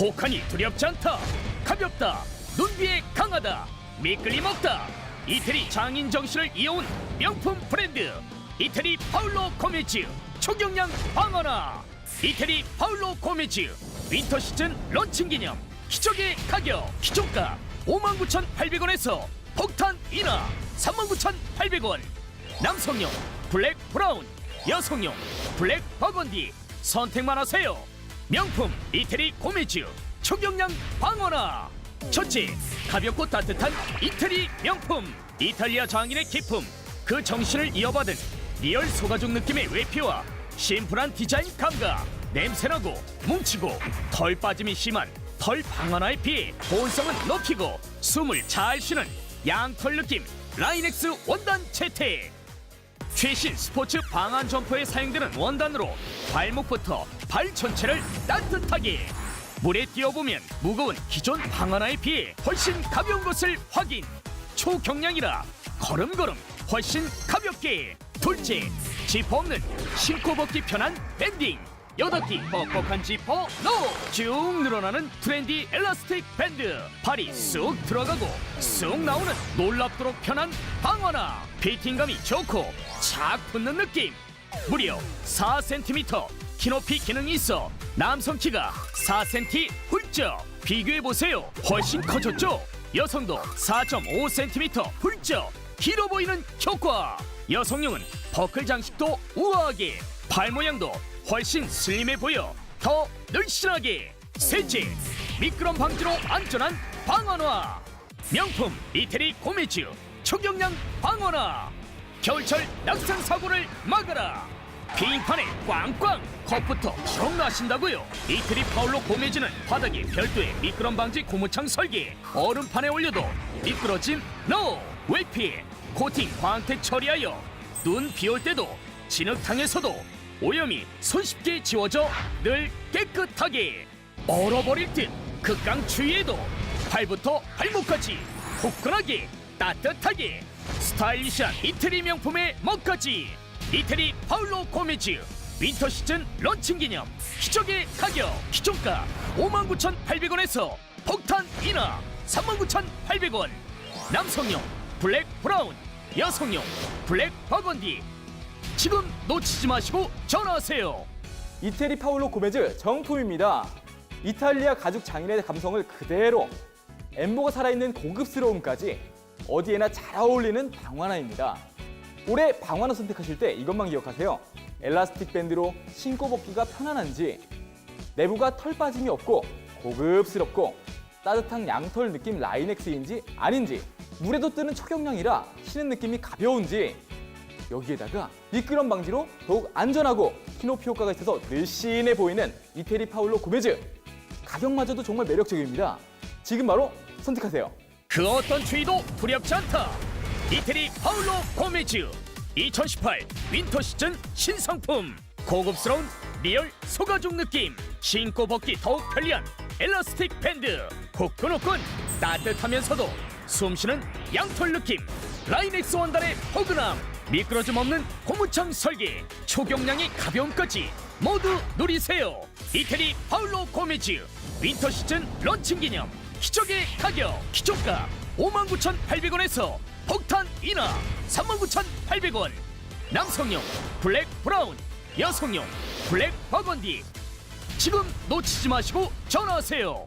혹하니 두렵지 않다. 가볍다. 눈 뒤에 강하다. 미끌림 없다. 이태리 장인 정신을 이어온 명품 브랜드. 이태리 파울로 코메즈 초경량 방어나. 이태리 파울로 코메즈 윈터 시즌 런칭 기념. 기적의 가격. 기종가 59,800원에서 폭탄 인하 39,800원. 남성용 블랙 브라운 여성용 블랙 버건디 선택만 하세요 명품 이태리 고메즈 초경량 방어나. 첫째 가볍고 따뜻한 이태리 명품. 이탈리아 장인의 기품. 그 정신을 이어받은 리얼 소가죽 느낌의 외피와 심플한 디자인 감각. 냄새나고 뭉치고 털 빠짐이 심한 털 방어나에 비해 보온성은 높이고 숨을 잘 쉬는 양털 느낌. 라이넥스 원단 채택 최신 스포츠 방한 점퍼에 사용되는 원단으로 발목부터 발 전체를 따뜻하게. 물에 띄워보면 무거운 기존 방하나에 비해 훨씬 가벼운 것을 확인. 초경량이라 걸음걸음 훨씬 가볍게. 둘째 지퍼 없는 신고 벗기 편한 밴딩 여닫기 뻑뻑한 지퍼 노쭉 늘어나는 트렌디 엘라스틱 밴드. 발이 쑥 들어가고 쑥 나오는 놀랍도록 편한 방어나. 피팅감이 좋고 착 붙는 느낌. 무려 4cm 키높이 기능이 있어 남성 키가 4cm 훌쩍. 비교해보세요. 훨씬 커졌죠? 여성도 4.5cm 훌쩍. 길어 보이는 효과. 여성용은 버클 장식도 우아하게. 발 모양도 훨씬 슬림해 보여. 더 늘씬하게. 셋째 미끄럼 방지로 안전한 방어나 명품 이태리 고메즈 초경량 방어나 겨울철 낙상 사고를 막아라. 빙판에 꽝꽝 컵부터 턱 나신다고요? 이태리 파울로 고메즈는 바닥에 별도의 미끄럼 방지 고무창 설계. 얼음판에 올려도 미끄러짐 NO 외피. 코팅 광택 처리하여 눈 비올 때도 진흙탕에서도 오염이 손쉽게 지워져 늘 깨끗하게 얼어버릴 듯 극강 추위에도 발부터 발목까지 포근하게 따뜻하게 스타일리시한 이태리 명품의 멋까지 이태리 파울로 고메즈 윈터 시즌 런칭 기념 기적의 가격 기종가 59,800원에서 폭탄 인하 39,800원 남성용 블랙 브라운 여성용 블랙 버건디 지금 놓치지 마시고 전화하세요. 이태리 파울로 고메즈 정품입니다. 이탈리아 가죽 장인의 감성을 그대로 엠보가 살아있는 고급스러움까지 어디에나 잘 어울리는 방화나입니다. 올해 방화나 선택하실 때 이것만 기억하세요. 엘라스틱 밴드로 신고 벗기가 편안한지 내부가 털 빠짐이 없고 고급스럽고 따뜻한 양털 느낌 라이넥스인지 아닌지 물에도 뜨는 초경량이라 신은 느낌이 가벼운지 여기에다가 미끄럼 방지로 더욱 안전하고 키높이 효과가 있어서 늘씬해 보이는 이태리 파울로 고메즈. 가격마저도 정말 매력적입니다. 지금 바로 선택하세요. 그 어떤 추위도 두렵지 않다. 이태리 파울로 고메즈. 2018 윈터 시즌 신상품. 고급스러운 리얼 소가죽 느낌. 신고 벗기 더욱 편리한 엘라스틱 밴드. 후끈후끈 따뜻하면서도 숨쉬는 양털 느낌. 라이넥스 원단의 포근함 미끄러짐 없는 고무창 설계 초경량의 가벼움까지 모두 누리세요. 이태리 파울로 고메즈 윈터 시즌 런칭 기념 기적의 가격 기종가 59,800원에서 폭탄 인하 39,800원. 남성용 블랙 브라운 여성용 블랙 버건디. 지금 놓치지 마시고 전화하세요